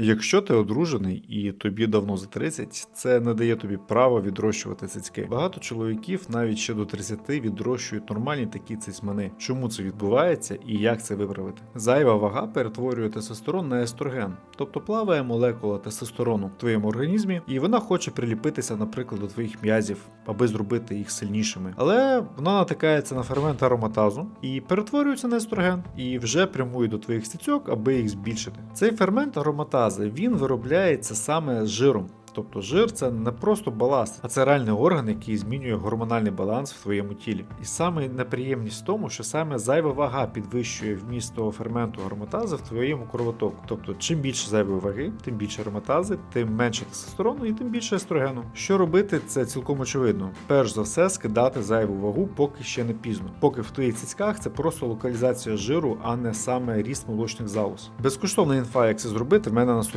Якщо ти одружений і тобі давно за 30, це не дає тобі права відрощувати цицьки. Багато чоловіків навіть ще до 30 відрощують нормальні такі цицьмани. Чому це відбувається і як це виправити? Зайва вага перетворює тестостерон на естроген, тобто плаває молекула тестостерону в твоєму організмі, і вона хоче приліпитися, наприклад, до твоїх м'язів, аби зробити їх сильнішими. Але вона натикається на фермент ароматазу і перетворюється на естроген, і вже прямує до твоїх цицьок, аби їх збільшити. Цей фермент ароматази він виробляється саме з жиром. Тобто жир це не просто баласт, а це реальний орган, який змінює гормональний баланс в твоєму тілі. І саме неприємність в тому, що саме зайва вага підвищує вміст того ферменту ароматази в твоєму кровотоку. Тобто, чим більше зайвої ваги, тим більше ароматази, тим менше тестостерону і тим більше естрогену. Що робити, це цілком очевидно. Перш за все, скидати зайву вагу, поки ще не пізно. Поки в твоїх цицьках це просто локалізація жиру, а не саме ріст молочних залоз. Безкоштовна інфа, як це зробити, в мене на